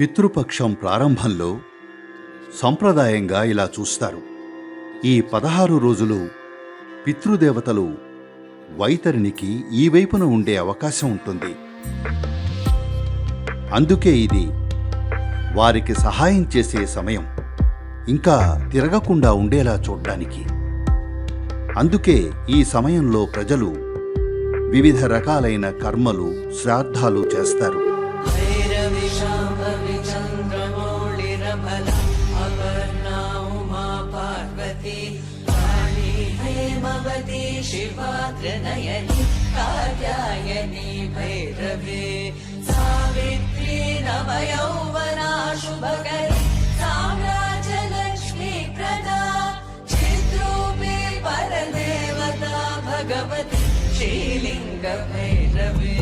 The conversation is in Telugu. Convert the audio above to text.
పితృపక్షం ప్రారంభంలో సంప్రదాయంగా ఇలా చూస్తారు. ఈ పదహారు రోజులు పితృదేవతలు వైతరినికి ఈ వైపున ఉండే అవకాశం ఉంటుంది. అందుకే ఇది వారికి సహాయం చేసే సమయం. ఇంకా తిరగకుండా ఉండేలా చూడ్డానికి. అందుకే ఈ సమయంలో ప్రజలు వివిధ రకాలైన కర్మలు శ్రాద్ధాలు చేస్తారు. भैरविशाम्भविचन्द्रमौळिरबला अपर्णा उमा पार्वती काली हेमवती शिवा त्रिनयनी कात्यायनी भैरवे सावित्री नवयौवना शुभकरी साम्राज्यलक्ष्मी प्रदा चिद्रूपी परदेवता भगवती श्रीलिङ्गभैरवी